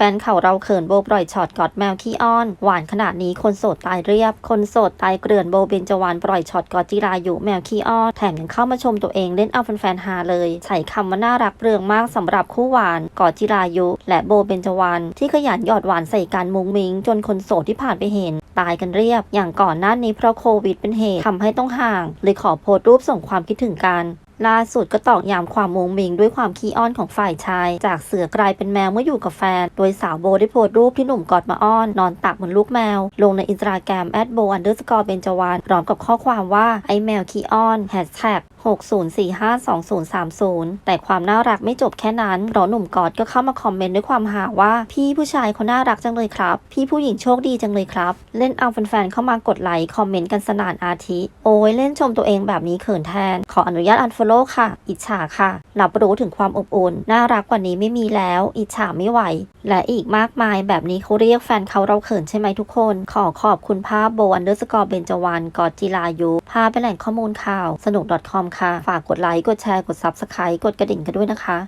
แฟนเขาเราเขินโบปล่อยช็อตกอดแมวขี้อ้อน หวานขนาดนี้คนโสดตายเรียบ คนโสดตายเกลื่อนโบเบนจวานปล่อยช็อตกอดจิราอยุแมวขี้อ้อนแถมยังเข้ามาชมตัวเองเล่นเอาแฟนๆฮาเลยใช้คำว่าน่ารักเรืองมากสำหรับคู่หวานกอดจิรายุ และโบเบนจวานที่ขยันหยอดหวานใส่กันมุงมิง จนคนโสดที่ผ่านไปเห็นตายกันเรียบ อย่างก่อนหน้านี้เพราะโควิดเป็นเหตุทำให้ต้องห่างเลยขอโพสต์รูปส่งความคิดถึงกัน ล่าสุดก็ตอกย้ำความมงมิงด้วยความขี้อ้อนของฝ่ายชาย จากเสือกลายเป็นแมวเมื่ออยู่กับแฟน โดยสาวโบได้โพสต์รูปที่หนุ่มกอดมาอ้อน นอนตักบนลูกแมว ลงในอินสตาแกรมแอดโบอันเดอร์สกอร์เบนจวานพร้อมกับข้อความว่าไอแมวขี้อ้อนแฮชแท็ก60452030 แต่ความน่ารักไม่จบแค่นั้นเพราะหนุ่มกอดก็เข้ามาคอมเมนต์ด้วยความหาว่า พี่ผู้ชายเขาน่ารักจังเลยครับ พี่ผู้หญิงโชคดีจังเลยครับ เล่นเอาแฟนๆเข้ามากดไลค์คอมเมนต์กันสนานอาทิ โอ้ยเล่นชมตัวเองแบบนี้เขินแทน ขออนุญาตอันฟอลโล่ค่ะ อิจฉาค่ะรับรู้ถึงความอบอุ่นน่ารักกว่านี้ไม่มีแล้ว อิจฉาไม่ไหว และอีกมากมายแบบนี้เขาเรียกแฟนเขาเราเขินใช่ไหมทุกคน ขอขอบคุณภาพโบอันเดอร์สกอร์เบนจวันกอดจิรายุภาพเป็นแหล่งข้อมูลข่าวสนุก .com ค่ะ ฝากกดไลค์ กดแชร์ กด Subscribe กดกระดิ่งกันด้วยนะคะ